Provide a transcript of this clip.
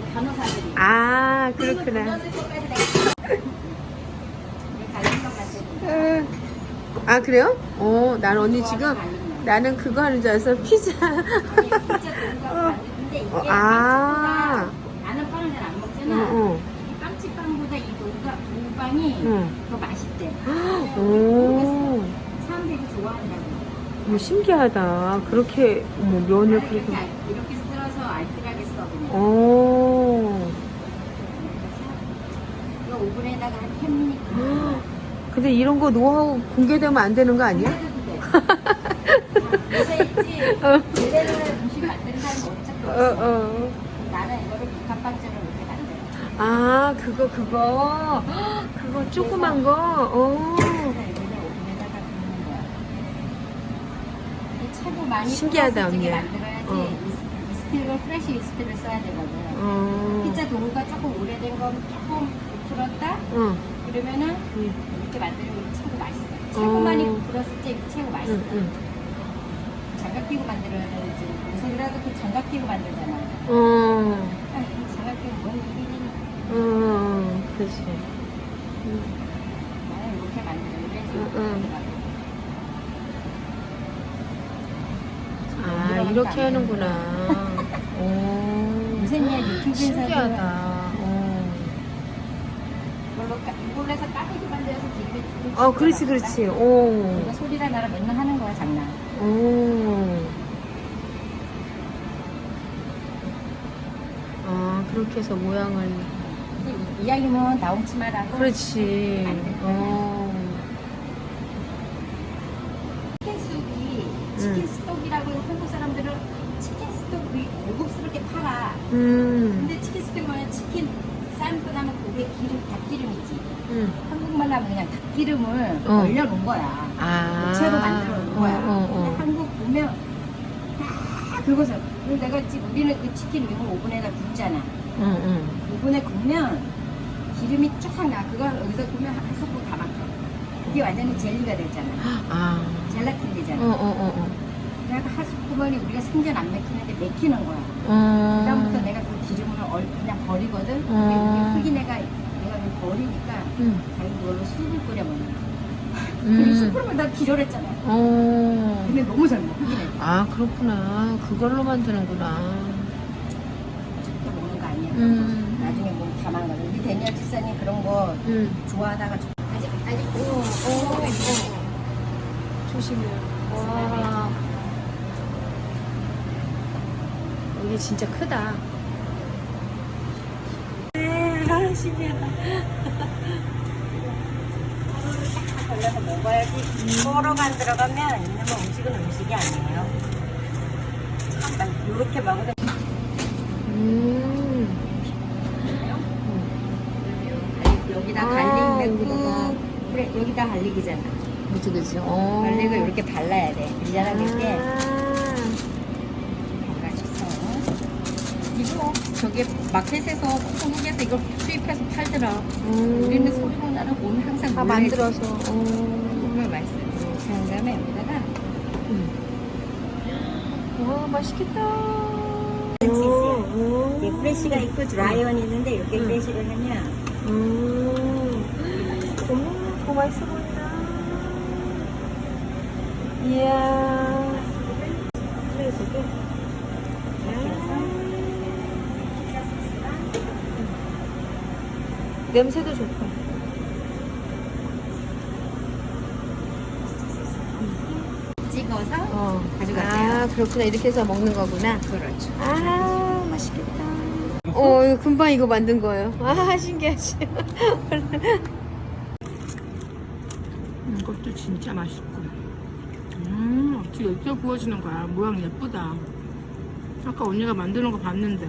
그 간호사들이. 아, 그렇구나. 에. 아, 그래요? 어, 난 언니 지금, 나는 그거 하는 줄 알았어. 피자. 어, 아. 나는 빵을 잘안 어, 먹잖아. 어. 이 빵집빵보다 이 동가 동빵이 응. 더 맛있대. 오, 사람들이 좋아한다고. 뭐 신기하다. 그렇게, 뭐, 면을 그렇게. 이렇게, 알- 이렇게 쓸어서 알뜰하게 써 그냥. 오. 오븐에다가 한 10미니트. 근데 이런 거 노하우 공개되면 안 되는 거 아니야? 요새 있지. 어. 제대로 음식 만드는 사람이 어차피 어, 없어. 어. 나는 이거를 북한빵처럼 이렇게 만들어. 아, 그거, 그거. 헉, 그거 조그만 거. 어. 그래서 이거를 오븐에다가 굽는 거야. 이 최고 많이 신기하다, 언니. 만들어야지 어. 이스- 이스트를 프레시 이스트를 써야 되거든. 어. 피자 도우가 조금 오래된 거 조금 부풀었다 어. 그러면은 응, 이렇게 만드는 게 최고 맛있어. 최고 어. 부풀었을 때 최고 맛있어. 응, 응. 장갑 끼고 만들어야 되지. 요새라도 그 장갑 끼고 만들잖아. 어. 아, 이 장갑 끼고 뭔 일이니? 어. 그렇지. 응. 나는 이렇게 만들어. 이래야지. 응, 응. 아, 이렇게 이렇게 안 하는구나. 오. 요새는 유튜브에서도 신기하다. 어. 이걸로 까, 이걸로 해서 까르기 만들어서 어, 그렇지, 그렇지. 오. 이거 소리라 나라 맨날 하는 거야 장난. 오. 아, 그렇게 해서 모양을. 근데 이- 이야기면 나옹치마라고 그렇지. 어. 치킨 스톡이 음. 치킨 스톡이라고 한국 사람들은 치킨 스톡이 고급스럽게 팔아. 음. 근데 치킨 스톡이 뭐냐 치킨 고기에 기름 닭기름이지. 음. 하면 그냥 닭기름을 어. 얼려놓은 거야. 아. 채로 만들어 놓은 거야. 어, 어, 어. 근데 한국 보면 다 그것을. 그리고 내가 지금 우리는 그 치킨 이거 오븐에다 굽잖아. 응, 응. 오븐에 굽면 기름이 쫙 나. 그걸 여기서 굽면 한 소끔 다 막혀. 그게 완전히 젤리가 되잖아. 아. 젤라틴 어, 되잖아. 어, 어, 어. 그러니까 한 소금만이 우리가 생전 안 맥히는데 맥히는 거야. 어. 그다음부터 내가 그 기름을 얼, 그냥 버리거든. 근데 어. 이게 흙이 내가 내가 버리니까 응. 수육을 끓여 먹는. 그 음. 수프를 나 기절했잖아. 어. 근데 너무 잘 먹어. 내가. 아, 그렇구나. 그걸로 만드는구나. 직접 먹는 거 아니야. 음. 나중에 뭐 다만 거. 우리 데니얼 집사님 그런 거 응. 좋아하다가 좀- 아직 아직 오, 오, 오. 조심해. 와. 이게 진짜 크다. 아, 신기하다. 먹어야지. 안 들어가면 이놈의 음식은 음식이 아니에요. 이렇게 먹으면 음. 여기다 아, 갈릭. 넣고 그래 여기다 갈릭이잖아. 그치, 그치. 어. 갈릭을 이렇게 발라야 돼. 때 아. 발라줘서 이거 저기 마켓에서 한국에서 이걸 수입해서 팔더라. 음. 우리는 소리가 나는 오늘 항상 다 몰래 만들어서. 어. 정말 맛있어요. 그 다음에 여기다가 와, 맛있겠다. 오, 이 프레쉬가 있고 드라이언이 있는데 이렇게 음. 프레쉬를 하면 음. 더 맛있어 보인다. 이야. 그래서도. 냄새도 좋고. 찍어서 어. 가져가세요. 아, 그렇구나. 이렇게 해서 먹는 거구나. 그렇죠. 아, 맛있겠다. 어, 이거 금방 이거 만든 거예요. 아, 신기하지. 이것도 진짜 맛있고. 음, 어떻게 이렇게 구워지는 거야? 모양 예쁘다. 아까 언니가 만드는 거 봤는데.